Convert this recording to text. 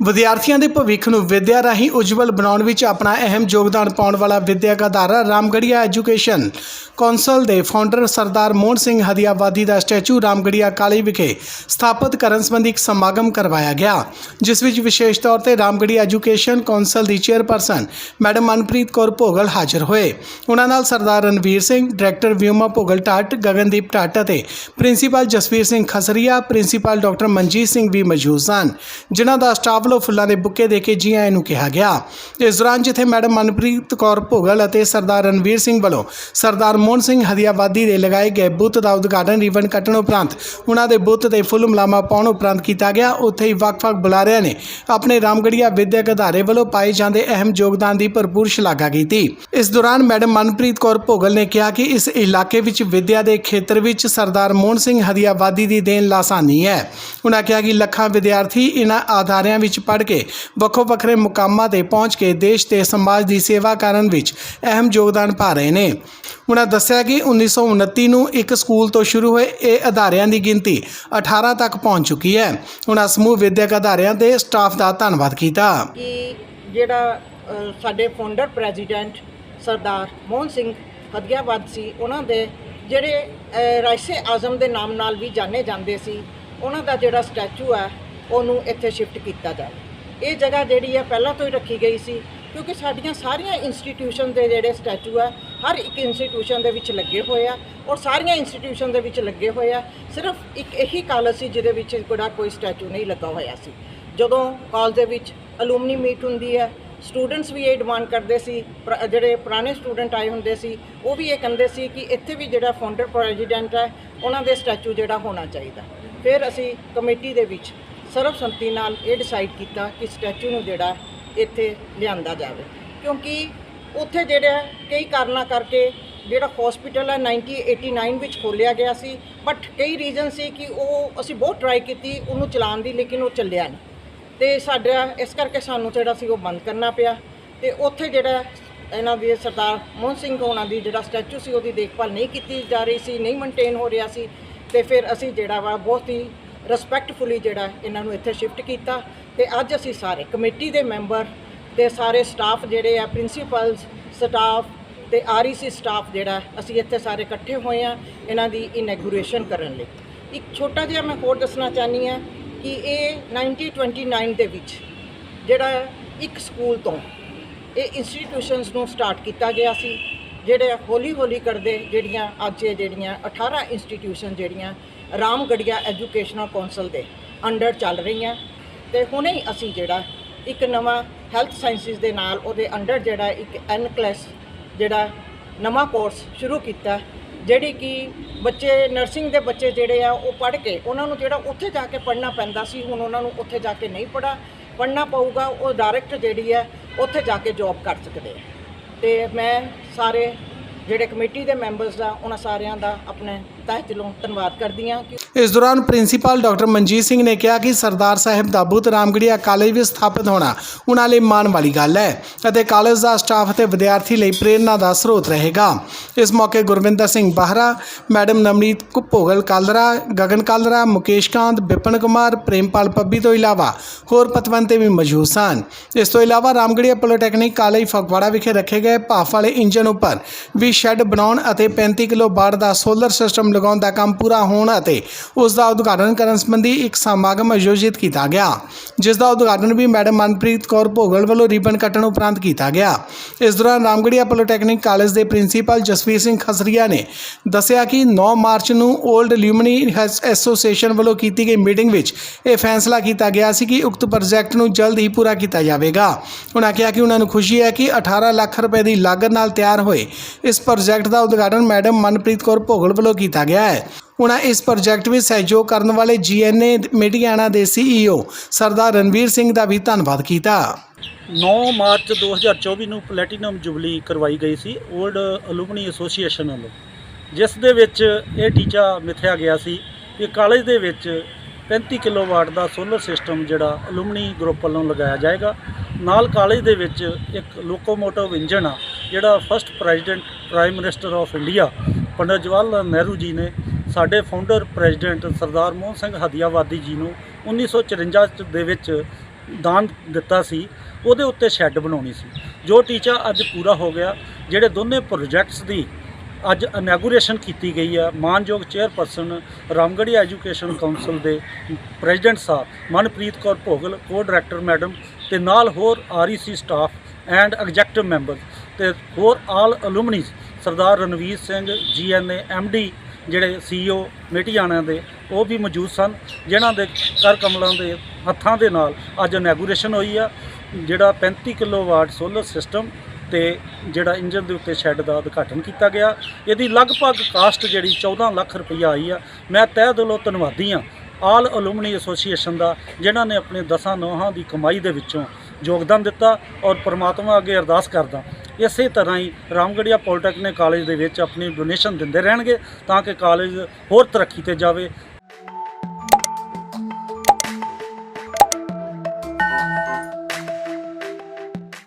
ਵਿਦਿਆਰਥੀਆਂ ਦੇ ਭਵਿੱਖ ਨੂੰ ਵਿਦਿਆ ਰਾਹੀਂ ਉਜਵਲ ਬਣਾਉਣ ਵਿੱਚ ਆਪਣਾ ਅਹਿਮ ਯੋਗਦਾਨ ਪਾਉਣ ਵਾਲਾ ਵਿਦਿਅਕ ਅਦਾਰਾ ਰਾਮਗੜੀਆ ਐਜੂਕੇਸ਼ਨ ਕੌਂਸਲ ਦੇ ਫਾਊਂਡਰ ਸਰਦਾਰ ਮੋਹਨ ਸਿੰਘ ਹਦੀਆਬਾਦੀ ਦਾ ਸਟੈਚੂ ਰਾਮਗੜੀਆ ਕਾਲੀ ਵਿਖੇ ਸਥਾਪਿਤ ਕਰਨ ਸੰਬੰਧੀ ਇੱਕ ਸਮਾਗਮ ਕਰਵਾਇਆ ਗਿਆ, ਜਿਸ ਵਿੱਚ ਵਿਸ਼ੇਸ਼ ਤੌਰ ਤੇ ਰਾਮਗੜੀਆ ਐਜੂਕੇਸ਼ਨ ਕੌਂਸਲ ਦੀ ਚੇਅਰਪਰਸਨ ਮੈਡਮ ਮਨਪ੍ਰੀਤ ਕੌਰ ਭੋਗਲ ਹਾਜ਼ਰ ਹੋਏ। ਉਹਨਾਂ ਨਾਲ ਸਰਦਾਰ ਰਣਵੀਰ ਸਿੰਘ, ਡਾਇਰੈਕਟਰ ਵਿਉਮਾ ਭੋਗਲ ਟਾਟ, ਗਗਨਦੀਪ ਟਾਟ ਅਤੇ principal Jasvir Singh Khasria, principal doctor Manjit Singh ਵੀ ਮੌਜੂਦ ਸਨ, ਜਿਨ੍ਹਾਂ ਦਾ ਸਟਾਫ ਵੱਲੋਂ ਫੁੱਲਾਂ ਦੇ ਬੁੱਕੇ ਦੇ ਕੇ ਜੀ ਆਇਆਂ ਨੂੰ ਕਿਹਾ ਗਿਆ। ਇਸ ਦੌਰਾਨ ਜਿੱਥੇ ਮੈਡਮ ਮਨਪ੍ਰੀਤ ਕੌਰ ਭੋਗਲ ਅਤੇ ਸਰਦਾਰ ਰਣਵੀਰ ਸਿੰਘ ਵੱਲੋਂ ਸਰਦਾਰ ਮੋਹਨ ਸਿੰਘ ਹਦੀਆਬਾਦੀ ਦੇ ਲਗਾਏ ਗਏ ਬੁੱਤ ਦਾ ਉਦਘਾਟਨ ਰੀਬਨ ਕੱਟਣ ਉਪਰੰਤ ਉਹਨਾਂ ਦੇ ਬੁੱਤ ਤੇ ਫੁੱਲ ਮਲਾਮਾ ਪਾਉਣ ਉਪਰੰਤ ਕੀਤਾ ਗਿਆ। ਉੱਥੇ ਹੀ ਵੱਖ-ਵੱਖ ਬੁਲਾਰਿਆਂ ਨੇ ਆਪਣੇ ਰਾਮਗੜੀਆ ਵਿਦਿਅਕ ਅਦਾਰੇ ਵੱਲੋਂ ਪਾਏ ਜਾਂਦੇ ਅਹਿਮ ਯੋਗਦਾਨ ਦੀ ਭਰਪੂਰ ਸ਼ਲਾਘਾ ਕੀਤੀ। ਇਸ ਦੌਰਾਨ ਮੈਡਮ ਮਨਪ੍ਰੀਤ ਕੌਰ ਭੋਗਲ ਨੇ ਕਿਹਾ ਕਿ ਇਸ ਇਲਾਕੇ ਵਿੱਚ ਵਿਦਿਆ ਦੇ ਖੇਤਰ ਵਿੱਚ ਸਰਦਾਰ ਮੋਹਨ ਸਿੰਘ ਹਦੀਆਬਾਦੀ ਦੀ ਦੇਣ ਲਾਸਾਨੀ ਹੈ। ਉਹਨਾਂ ਕਿਹਾ ਕਿ ਲੱਖਾਂ ਵਿਦਿਆਰਥੀ ਇਹਨਾਂ ਆਧਾਰਿਆਂ ਵਿੱਚ ਪੜ੍ਹ ਕੇ ਵੱਖੋ ਵੱਖਰੇ ਮੁਕਾਮਾਂ ਤੇ ਪਹੁੰਚ ਕੇ ਦੇਸ਼ ਤੇ ਸਮਾਜ ਦੀ ਸੇਵਾ ਕਰਨ ਵਿੱਚ ਅਹਿਮ ਯੋਗਦਾਨ ਪਾ ਰਹੇ ਨੇ। ਉਹਨਾਂ ਦੱਸਿਆ ਕਿ 1929 ਨੂੰ ਇੱਕ ਸਕੂਲ ਤੋਂ ਸ਼ੁਰੂ ਹੋਏ ਇਹ ਅਦਾਰਿਆਂ ਦੀ ਗਿਣਤੀ 18 ਤੱਕ ਪਹੁੰਚ ਚੁੱਕੀ ਹੈ। ਉਹਨਾਂ ਸਮੂਹ ਵਿਦਿਅਕ ਅਦਾਰਿਆਂ ਦੇ ਸਟਾਫ ਦਾ ਧੰਨਵਾਦ ਕੀਤਾ। ਜਿਹੜਾ ਸਾਡੇ ਫਾਊਂਡਰ ਪ੍ਰੈਜ਼ੀਡੈਂਟ ਸਰਦਾਰ ਮੋਹਨ ਸਿੰਘ ਹਦੀਆਬਾਦ ਸੀ ਉਹਨਾਂ ਦੇ ਜਿਹੜੇ ਰਾਇਸੇ ਆਜ਼ਮ ਦੇ ਨਾਮ ਨਾਲ ਵੀ ਜਾਣੇ ਜਾਂਦੇ ਸੀ ਉਹਨਾਂ ਦਾ ਜਿਹੜਾ ਸਟੈਚੂ ਹੈ ਉਹਨੂੰ ਇੱਥੇ ਸ਼ਿਫਟ ਕੀਤਾ ਜਾਵੇ। ਇਹ ਜਗ੍ਹਾ ਜਿਹੜੀ ਹੈ ਪਹਿਲਾਂ ਤੋਂ ਹੀ ਰੱਖੀ ਗਈ ਸੀ, ਕਿਉਂਕਿ ਸਾਡੀਆਂ ਸਾਰੀਆਂ ਇੰਸਟੀਟਿਊਸ਼ਨ ਦੇ ਜਿਹੜੇ ਸਟੈਚੂ ਆ, ਹਰ ਇੱਕ ਇੰਸਟੀਟਿਊਸ਼ਨ ਦੇ ਵਿੱਚ ਲੱਗੇ ਹੋਏ ਆ ਔਰ ਸਾਰੀਆਂ ਇੰਸਟੀਟਿਊਸ਼ਨ ਦੇ ਵਿੱਚ ਲੱਗੇ ਹੋਏ ਆ। ਸਿਰਫ ਇੱਕ ਇਹੀ ਕਾਲਜ ਸੀ ਜਿਹਦੇ ਵਿੱਚ ਕੋਈ ਕੋਈ ਸਟੈਚੂ ਨਹੀਂ ਲੱਗਾ ਹੋਇਆ ਸੀ। ਜਦੋਂ ਕਾਲਜ ਦੇ ਵਿੱਚ ਅਲੂਮਨੀ ਮੀਟ ਹੁੰਦੀ ਹੈ ਸਟੂਡੈਂਟਸ ਵੀ ਇਹ ਡਿਮਾਂਡ ਕਰਦੇ ਸੀ, ਪ੍ਰ- ਜਿਹੜੇ ਪੁਰਾਣੇ ਸਟੂਡੈਂਟ ਆਏ ਹੁੰਦੇ ਸੀ, ਉਹ ਵੀ ਇਹ ਕਹਿੰਦੇ ਸੀ ਕਿ ਇੱਥੇ ਵੀ ਜਿਹੜਾ ਫਾਊਂਡਰ ਪ੍ਰੈਜ਼ੀਡੈਂਟ ਹੈ ਉਹਨਾਂ ਦੇ ਸਟੈਚੂ ਜਿਹੜਾ ਹੋਣਾ ਚਾਹੀਦਾ। ਫਿਰ ਅਸੀਂ ਕਮੇਟੀ ਦੇ ਵਿੱਚ ਸਰਬਸੰਮਤੀ ਨਾਲ ਇਹ ਡਿਸਾਈਡ ਕੀਤਾ ਕਿ ਸਟੈਚੂ ਨੂੰ ਜਿਹੜਾ ਇੱਥੇ ਲਿਆਂਦਾ ਜਾਵੇ। ਕਿਉਂਕਿ ਉੱਥੇ ਜਿਹੜਾ ਕਈ ਕਾਰਨਾਂ ਕਰਕੇ ਜਿਹੜਾ ਹਸਪੀਟਲ ਹੈ 1989 ਵਿੱਚ ਖੋਲ੍ਹਿਆ ਗਿਆ ਸੀ। ਬਟ ਕਈ ਰੀਜ਼ਨ ਸੀ ਕਿ ਉਹ ਅਸੀਂ ਬਹੁਤ ਟਰਾਈ ਕੀਤੀ, ਉਹਨੂੰ ਚਲਾਉਣ ਦੀ, ਲੇਕਿਨ ਉਹ ਚੱਲਿਆ ਨਹੀਂ। ਤੇ ਸਾਡਾ, ਇਸ ਕਰਕੇ ਸਾਨੂੰ ਜਿਹੜਾ ਸੀ ਉਹ ਬੰਦ ਕਰਨਾ ਪਿਆ। ਤੇ ਉੱਥੇ ਜਿਹੜਾ ਇਹਨਾਂ ਦੀ ਸਰਦਾਰ ਮੋਹਨ ਸਿੰਘ ਹੋਣਾ ਦੀ ਜਿਹੜਾ ਸਟੈਚੂ ਸੀ, ਉਹਦੀ ਦੇਖਭਾਲ ਨਹੀਂ ਕੀਤੀ ਜਾ ਰਹੀ ਸੀ, ਨਹੀਂ ਮੇਨਟੇਨ ਹੋ ਰਿਹਾ ਸੀ। ਤੇ ਫਿਰ ਅਸੀਂ ਜਿਹੜਾ ਵਾ, ਬਹੁਤ ਹੀ ਰਿਸਪੈਕਟਫੁਲੀ ਜਿਹੜਾ ਇਹਨਾਂ ਨੂੰ ਇੱਥੇ ਸ਼ਿਫਟ ਕੀਤਾ ਤੇ ਅੱਜ ਅਸੀਂ ਸਾਰੇ ਕਮੇਟੀ ਦੇ ਮੈਂਬਰ ਤੇ ਸਾਰੇ ਸਟਾਫ ਜਿਹੜੇ ਆ ਪ੍ਰਿੰਸੀਪਲਸ ਸਟਾਫ ਤੇ ਆਰਈਸੀ ਸਟਾਫ ਜਿਹੜਾ, ਅਸੀਂ ਇੱਥੇ ਸਾਰੇ ਇਕੱਠੇ ਹੋਏ ਆ ਇਹਨਾਂ ਦੀ ਇਨੈਗੂਰੇਸ਼ਨ ਕਰਨ ਲਈ। ਇੱਕ ਛੋਟਾ ਜਿਹਾ ਮੈਂ ਹੋਰ ਦੱਸਣਾ ਚਾਹਨੀ ਆ ਕਿ ਇਹ 1929 ਦੇ ਵਿੱਚ ਜਿਹੜਾ ਇੱਕ ਸਕੂਲ ਤੋਂ ਇਹ ਇੰਸਟੀਟਿਊਸ਼ਨਸ ਨੂੰ ਸਟਾਰਟ ਕੀਤਾ ਗਿਆ ਸੀ, ਜਿਹੜੇ ਹੌਲੀ ਹੌਲੀ ਕਰਦੇ ਜਿਹੜੀਆਂ ਅੱਜ ਇਹ ਜਿਹੜੀਆਂ 18 ਇੰਸਟੀਟਿਊਸ਼ਨ ਜਿਹੜੀਆਂ ਰਾਮਗੜੀਆ ਐਜੂਕੇਸ਼ਨਲ ਕੌਂਸਲ ਦੇ ਅੰਡਰ ਚੱਲ ਰਹੀਆਂ। ਤੇ ਹੁਣੇ ਹੀ ਅਸੀਂ ਜਿਹੜਾ ਇੱਕ ਨਵਾਂ ਹੈਲਥ ਸਾਇੰਸਿਸ ਦੇ ਨਾਲ ਉਹਦੇ ਅੰਡਰ ਜਿਹੜਾ ਇੱਕ ਐਨ ਕਲਾਸ ਜਿਹੜਾ ਨਵਾਂ ਕੋਰਸ ਸ਼ੁਰੂ ਕੀਤਾ, ਜਿਹੜੀ ਕਿ ਬੱਚੇ ਨਰਸਿੰਗ ਦੇ ਬੱਚੇ ਜਿਹੜੇ ਆ ਉਹ ਪੜ੍ਹ ਕੇ ਉਹਨਾਂ ਨੂੰ ਜਿਹੜਾ ਉੱਥੇ ਜਾ ਕੇ ਪੜ੍ਹਨਾ ਪੈਂਦਾ ਸੀ, ਹੁਣ ਉਹਨਾਂ ਨੂੰ ਉੱਥੇ ਜਾ ਕੇ ਨਹੀਂ ਪੜਾ ਪੜ੍ਹਨਾ ਪਊਗਾ, ਉਹ ਡਾਇਰੈਕਟ ਜਿਹੜੀ ਹੈ ਉੱਥੇ ਜਾ ਕੇ ਜੌਬ ਕਰ ਸਕਦੇ ਆ। ਤੇ ਮੈਂ ਸਾਰੇ ਜਿਹੜੇ ਕਮੇਟੀ ਦੇ ਮੈਂਬਰਸ ਦਾ ਉਹਨਾਂ ਸਾਰਿਆਂ ਦਾ ਆਪਣੇ ਤਹਿ ਦਿਲੋਂ ਧੰਨਵਾਦ ਕਰਦੀ ਹਾਂ ਕਿ ਇਸ ਦੌਰਾਨ ਪ੍ਰਿੰਸੀਪਲ ਡਾਕਟਰ ਮਨਜੀਤ ਸਿੰਘ ਨੇ ਕਿਹਾ ਕਿ ਸਰਦਾਰ ਸਾਹਿਬ ਦਾ ਬੁੱਤ ਰਾਮਗੜੀਆ ਕਾਲਜ ਵਿੱਚ ਸਥਾਪਿਤ ਹੋਣਾ ਉਹਨਾਂ ਲਈ ਮਾਣ ਵਾਲੀ ਗੱਲ ਹੈ ਅਤੇ ਕਾਲਜ ਦਾ ਸਟਾਫ ਅਤੇ ਵਿਦਿਆਰਥੀ ਲਈ ਪ੍ਰੇਰਨਾ ਦਾ ਸਰੋਤ ਰਹੇਗਾ। ਇਸ ਮੌਕੇ ਗੁਰਵਿੰਦਰ ਸਿੰਘ ਬਾਹਰਾ, ਮੈਡਮ ਨਵਨੀਤ ਭੋਗਲ ਕਾਲਰਾ, ਗਗਨ ਕਾਲਰਾ, ਮੁਕੇਸ਼ ਕਾਂਤ, ਬਿਪਨ ਕੁਮਾਰ, ਪ੍ਰੇਮਪਾਲ ਪੱਬੀ ਤੋਂ ਇਲਾਵਾ ਹੋਰ ਪਤਵੰਤੇ ਵੀ ਮੌਜੂਦ ਸਨ। ਇਸ ਤੋਂ ਇਲਾਵਾ ਰਾਮਗੜੀਆ ਪੋਲੀਟੈਕਨਿਕ ਕਾਲਜ ਫਗਵਾੜਾ ਵਿਖੇ ਰੱਖੇ ਗਏ ਭਾਫ ਵਾਲੇ ਇੰਜਨ ਉੱਪਰ ਵੀ ਸ਼ੈੱਡ ਬਣਾਉਣ ਅਤੇ 35 ਕਿਲੋ ਬਾੜ ਦਾ ਸੋਲਰ ਸਿਸਟਮ ਲਗਾਉਣ ਦਾ ਕੰਮ ਪੂਰਾ ਹੋਣ ਅਤੇ ਉਸ ਦਾ ਉਦਘਾਟਨ ਕਰਨ ਸੰਬੰਧੀ ਇੱਕ ਸਮਾਗਮ ਆਯੋਜਿਤ ਕੀਤਾ ਗਿਆ, ਜਿਸ ਦਾ ਉਦਘਾਟਨ ਵੀ ਮੈਡਮ ਮਨਪ੍ਰੀਤ ਕੌਰ ਭੋਗਲ ਵੱਲੋਂ ਰਿਬਨ ਕੱਟਣ ਉਪਰੰਤ ਕੀਤਾ ਗਿਆ। ਇਸ ਦੌਰਾਨ ਰਾਮਗੜੀਆ ਪੋਲੀਟੈਕਨਿਕ ਕਾਲਜ ਦੇ ਪ੍ਰਿੰਸੀਪਲ ਜਸਵੀਰ ਸਿੰਘ ਖਸਰੀਆ ਨੇ ਦੱਸਿਆ ਕਿ 9 ਮਾਰਚ ਨੂੰ 올ਡ ਲਿਊਮਨੀ ਐਸੋਸੀਏਸ਼ਨ ਵੱਲੋਂ ਕੀਤੀ ਗਈ ਮੀਟਿੰਗ ਵਿੱਚ ਇਹ ਫੈਸਲਾ ਕੀਤਾ ਗਿਆ ਸੀ ਕਿ ਉਕਤ ਪ੍ਰੋਜੈਕਟ ਨੂੰ ਜਲਦ ਹੀ ਪੂਰਾ ਕੀਤਾ ਜਾਵੇਗਾ। ਉਹਨਾਂ ਕਿਹਾ ਕਿ ਉਹਨਾਂ ਨੂੰ ਖੁਸ਼ੀ ਹੈ ਕਿ 18 ਲੱਖ ਰੁਪਏ ਦੀ ਲਾਗਤ ਨਾਲ ਤਿਆਰ ਹੋਏ ਇਸ ਪ੍ਰੋਜੈਕਟ ਦਾ ਉਦਘਾਟਨ ਮੈਡਮ ਮਨਪ੍ਰੀਤ ਕੌਰ ਭੋਗਲ ਵੱਲੋਂ ਕੀਤਾ ਗਿਆ ਹੈ। ਉਹਨਾਂ ਇਸ ਪ੍ਰੋਜੈਕਟ ਵਿੱਚ ਸਹਿਯੋਗ ਕਰਨ ਵਾਲੇ ਜੀਐਨਏ ਮੀਡੀਆਣਾ ਦੇ ਸੀਈਓ ਸਰਦਾਰ ਰਣਵੀਰ ਸਿੰਘ ਦਾ ਵੀ ਧੰਨਵਾਦ ਕੀਤਾ। 9 ਮਾਰਚ 2024 ਨੂੰ ਪਲੈਟੀਨਮ ਜੁਬਲੀ ਕਰਵਾਈ ਗਈ ਸੀ 올ਡ ਅਲੂਮਨੀ ਐਸੋਸੀਏਸ਼ਨ ਵੱਲੋਂ। ਜਿਸ ਦੇ ਵਿੱਚ ਇਹ ਟੀਚਾ ਮਿਥਿਆ ਗਿਆ ਸੀ ਕਿ ਕਾਲਜ ਦੇ ਵਿੱਚ 35 ਕਿਲੋਵਾਟ ਦਾ ਸੋਲਰ ਸਿਸਟਮ ਜਿਹੜਾ ਅਲੂਮਨੀ ਗਰੁੱਪ ਵੱਲੋਂ ਲਗਾਇਆ ਜਾਏਗਾ। ਨਾਲ ਕਾਲਜ ਦੇ ਵਿੱਚ ਇੱਕ ਲੋਕੋਮੋਟਿਵ ਇੰਜਨ ਆ, ਜਿਹੜਾ first president prime minister of India Pandit Jawahar Lal Nehru ji ਨੇ ਸਾਡੇ ਫਾਊਂਡਰ ਪ੍ਰੈਜ਼ੀਡੈਂਟ ਸਰਦਾਰ ਮੋਹਨ ਸਿੰਘ ਹਦੀਆਵਾਦੀ ਜੀ ਨੂੰ 1954 ਚ ਦੇ ਵਿੱਚ ਦਾਨ ਦਿੱਤਾ ਸੀ, ਉਹਦੇ ਉੱਤੇ ਸ਼ੈੱਡ ਬਣਾਉਣੀ ਸੀ, ਜੋ ਟੀਚਾ ਅੱਜ ਪੂਰਾ ਹੋ ਗਿਆ, ਜਿਹੜੇ ਦੋਨੇ ਪ੍ਰੋਜੈਕਟਸ ਦੀ ਅੱਜ ਇਨੈਗੂਰੇਸ਼ਨ ਕੀਤੀ ਗਈ ਹੈ ਮਾਨਯੋਗ ਚੇਅਰਪਰਸਨ ਰਾਮਗੜ੍ਹੀ ਐਜੂਕੇਸ਼ਨ ਕਾਉਂਸਲ ਦੇ ਪ੍ਰੈਜ਼ੀਡੈਂਟ ਸਾਹਿਬ, Manpreet Kaur Bhogal co director madam ਤੇ ਨਾਲ ਹੋਰ REC staff and executive member ਤੇ ਹੋਰ all alumnis Sardar Ranveer Singh GNA MD ਜਿਹੜੇ ਸੀਈਓ ਮੇਟੀਆਣਿਆਂ ਦੇ, ਉਹ ਵੀ ਮੌਜੂਦ ਸਨ, ਜਿਨ੍ਹਾਂ ਦੇ ਕਰ ਕਮਲਾਂ ਦੇ ਹੱਥਾਂ ਦੇ ਨਾਲ ਅੱਜ ਇਨੈਗੂਰੇਸ਼ਨ ਹੋਈ ਆ, ਜਿਹੜਾ 35 ਕਿਲੋਵਾਟ ਸੋਲਰ ਸਿਸਟਮ ਤੇ ਜਿਹੜਾ ਇੰਜਨ ਦੇ ਉੱਤੇ ਸ਼ੈੱਡ ਦਾ ਉਦਘਾਟਨ ਕੀਤਾ ਗਿਆ। ਇਹਦੀ ਲਗਭਗ ਕਾਸਟ ਜਿਹੜੀ 14 ਲੱਖ ਰੁਪਈਆ ਆਈ ਆ। ਮੈਂ ਤਹਿ ਦਿਲੋਂ ਧੰਨਵਾਦੀ ਆ ਆਲ ਅਲੂਮਨੀ ਐਸੋਸੀਏਸ਼ਨ ਦਾ, ਜਿਨ੍ਹਾਂ ਨੇ ਆਪਣੇ ਦਸਾਂ ਨੋਹਾਂ ਦੀ ਕਮਾਈ ਦੇ ਵਿੱਚੋਂ ਯੋਗਦਾਨ ਦਿੱਤਾ ਔਰ ਪ੍ਰਮਾਤਮਾ ਅੱਗੇ ਅਰਦਾਸ ਕਰਦਾ ਇਸੇ ਤਰ੍ਹਾਂ ਹੀ ਰਾਮਗੜੀਆ ਪੋਲੀਟੈਕਨਿਕ ਕਾਲਜ ਦੇ ਵਿੱਚ ਆਪਣੀ ਡੋਨੇਸ਼ਨ ਦਿੰਦੇ ਰਹਿਣਗੇ ਤਾਂ ਕਿ ਕਾਲਜ ਹੋਰ ਤਰੱਕੀ ਤੇ ਜਾਵੇ।